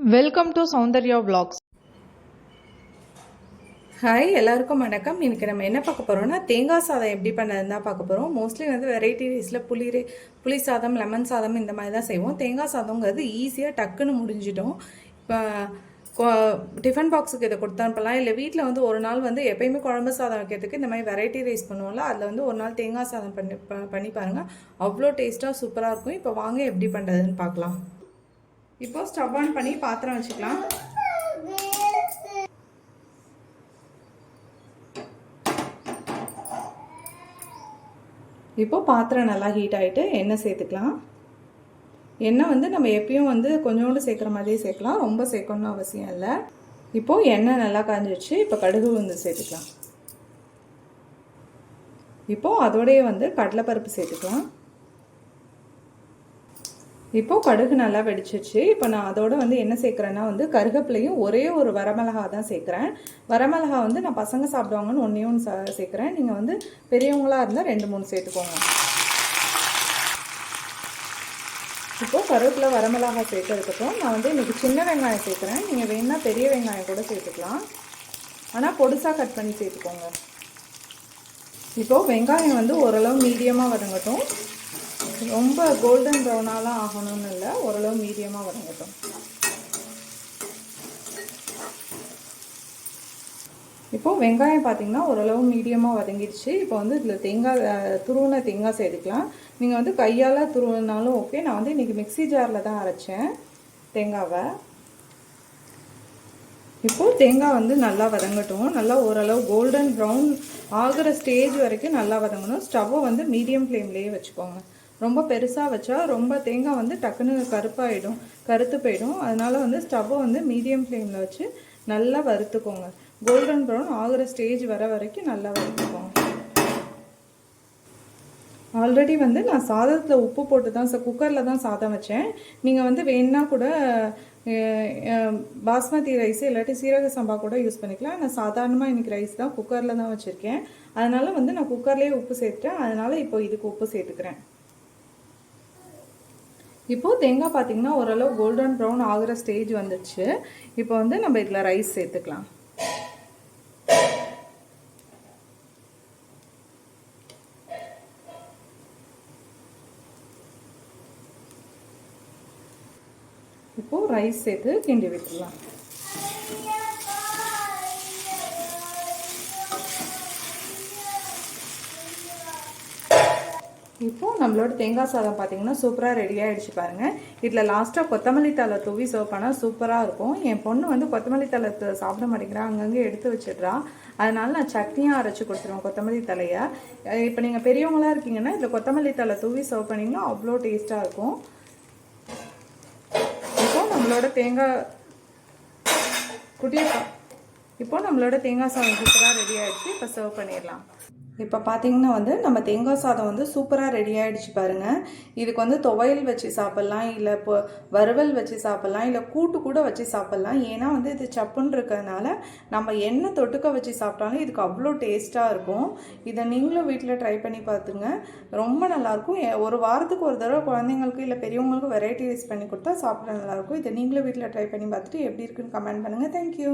Welcome to Soundarya vlogs. Hi எல்லாருக்கும் வணக்கம். இன்னைக்கு நம்ம என்ன பார்க்க போகிறோம்னா தேங்காய் சாதம் எப்படி பண்ணதுன்னு தான் பார்க்க போகிறோம் மோஸ்ட்லி வந்து வெரைட்டி ரைஸில் புளி புளி சாதம் லெமன் சாதம் இந்த மாதிரி தான் செய்வோம். தேங்காய் சாதங்கிறது ஈஸியாக டக்குன்னு முடிஞ்சிடும். இப்போ டிஃபன் பாக்ஸுக்கு இதை கொடுத்து அனுப்பலாம். இல்லை வீட்டில் வந்து ஒரு நாள் வந்து எப்பயுமே குழம்பு சாதம் வைக்கிறதுக்கு இந்த மாதிரி வெரைட்டி ரைஸ் பண்ணுவோம்ல அதில் வந்து ஒரு நாள் தேங்காய் சாதம் பண்ணி பண்ணி பாருங்கள் அவ்வளோ டேஸ்ட்டாக சூப்பராக இருக்கும். இப்போ வாங்க எப்படி பண்ணுறதுன்னு பார்க்கலாம். இப்போ ஸ்டவ் ஆன் பண்ணி பாத்திரம் வச்சுக்கலாம். இப்போ பாத்திரம் நல்லா ஹீட் ஆகிட்டு எண்ணெய் சேர்த்துக்கலாம். எண்ணெய் வந்து நம்ம எப்பயும் வந்து கொஞ்சோண்டு சேர்க்குற மாதிரியே சேர்க்கலாம். ரொம்ப சேர்க்கணும்னு அவசியம் இல்லை. இப்போது எண்ணெய் நல்லா காஞ்சிடுச்சு இப்போ கடுகு வந்து சேர்த்துக்கலாம். இப்போது அதோடய வந்து கடலைப்பருப்பு சேர்த்துக்கலாம். இப்போது கடுகு நல்லா வெடிச்சிருச்சு. இப்போ நான் அதோட வந்து என்ன சேர்க்குறேன்னா வந்து கருகப்பிலையும் ஒரே ஒரு வரமிளகா தான் சேர்க்குறேன். வரமிளகா வந்து நான் பசங்க சாப்பிடுவாங்கன்னு ஒன்றே ஒன்று சா சேர்க்குறேன். நீங்கள் வந்து பெரியவங்களாக இருந்தால் ரெண்டு மூணு சேர்த்துக்கோங்க. இப்போது கருவேப்பிலை வரமிளகா சேர்க்கறதுக்கப்புறம் நான் வந்து இன்றைக்கி சின்ன வெங்காயம் சேர்க்குறேன். நீங்கள் வேணால் பெரிய வெங்காயம் கூட சேர்த்துக்கலாம். ஆனால் பொடிசாக கட் பண்ணி சேர்த்துக்கோங்க. இப்போது வெங்காயம் வந்து ஓரளவு மீடியமாக வதங்கட்டும். ரொம்ப கோல்டன் ப்ரௌனாலாம் ஆகணும்னு இல்லை ஓரளவு மீடியமாக வதங்கட்டும் இப்போது வெங்காயம் பார்த்தீங்கன்னா ஓரளவு மீடியமாக வதங்கிடுச்சு. இப்போ வந்து இதில் தேங்காய் துருவின தேங்காய் சேர்த்துக்கலாம். நீங்கள் வந்து கையால் துருவினாலும் ஓகே நான் வந்து இன்றைக்கி மிக்ஸி ஜாரில் தான் அரைச்சேன் தேங்காவை. இப்போது தேங்காய் வந்து நல்லா வதங்கட்டும். நல்லா ஓரளவு கோல்டன் ப்ரௌன் ஆகிற ஸ்டேஜ் வரைக்கும் நல்லா வதங்கணும். ஸ்டவ்வை வந்து மீடியம் ஃப்ளேம்லேயே வச்சுக்கோங்க. ரொம்ப பெருசாக வச்சா ரொம்ப தேங்காய் வந்து டக்குன்னு கருப்பாயிடும் கருத்து போயிடும். அதனால வந்து ஸ்டவ்வை வந்து மீடியம் ஃப்ளேமில் வச்சு நல்லா வறுத்துக்கோங்க. கோல்டன் ப்ரௌன் ஆகிற ஸ்டேஜ் வர வரைக்கும் நல்லா வறுத்துக்கோங்க. ஆல்ரெடி வந்து நான் சாதத்தில் உப்பு போட்டு தான் குக்கரில் தான் சாதம் வச்சேன். நீங்கள் வந்து வேணுன்னா கூட பாஸ்மதி ரைஸ் இல்லாட்டி சீரக சம்பா கூட யூஸ் பண்ணிக்கலாம். நான் சாதாரணமாக இன்றைக்கி ரைஸ் தான் குக்கரில் தான் வச்சுருக்கேன். அதனால் வந்து நான் குக்கர்லேயே உப்பு சேர்த்துட்டேன். அதனால் இப்போ இதுக்கு உப்பு சேர்த்துக்கிறேன். இப்போது தேங்காய் பார்த்தீங்கன்னா ஓரளவு கோல்டன் ப்ரௌன் ஆகிற ஸ்டேஜ் வந்துடுச்சு. இப்போ வந்து நம்ம இதில் ரைஸ் சேர்த்துக்கலாம். இப்போது ரைஸ் சேர்த்து கிண்டி விட்டுலாம் இப்போது நம்மளோட தேங்காய் சாதம் பார்த்தீங்கன்னா சூப்பராக ரெடி ஆகிடுச்சு பாருங்கள் இதில் லாஸ்ட்டாக கொத்தமல்லி தழை தூவி சர்வ் பண்ணால் சூப்பராக இருக்கும். என் பொண்ணு வந்து கொத்தமல்லி தழை சாப்பிட மாட்டேங்கிறா. அங்கங்கே எடுத்து வச்சிடுறா. அதனால நான் சட்னியாக அரைச்சி கொடுத்துருவேன் கொத்தமல்லி தலையை இப்போ நீங்கள் பெரியவங்களா இருக்கீங்கன்னா இதில் கொத்தமல்லி தழை தூவி சர்வ் பண்ணிங்கன்னா அவ்வளோ டேஸ்ட்டாக இருக்கும். இப்போ நம்மளோட தேங்காய் குட்டியப்பா இப்போ நம்மளோட தேங்காய் சாதம் சூப்பராக ரெடி ஆகிடுச்சு இப்போ சர்வ் பண்ணிடலாம். இப்போ பார்த்தீங்கன்னா வந்து நம்ம தேங்காய் சாதம் வந்து சூப்பராக ரெடி ஆகிடுச்சு பாருங்கள் இதுக்கு வந்து துவையல் வச்சு சாப்பிட்லாம் இல்லை இப்போ வறுவல் வச்சு சாப்பிட்லாம் இல்லை கூட்டு கூட வச்சு சாப்பிட்லாம். ஏன்னா வந்து இது சப்புன்னு இருக்கிறதுனால நம்ம என்ன தொட்டுக்க வச்சு சாப்பிட்டாலும் இதுக்கு அவ்வளோ டேஸ்ட்டாக இருக்கும். இதை நீங்களும் வீட்டில் ட்ரை பண்ணி பார்த்துங்க ரொம்ப நல்லாயிருக்கும். ஒரு வாரத்துக்கு ஒரு தடவை குழந்தைங்களுக்கு இல்லை பெரியவங்களுக்கு வெரைட்டி ரைஸ் பண்ணி கொடுத்தா சாப்பிட நல்லாயிருக்கும். இதை நீங்களும் வீட்டில் ட்ரை பண்ணி பார்த்துட்டு எப்படி இருக்குன்னு கமெண்ட் பண்ணுங்கள் தேங்க்யூ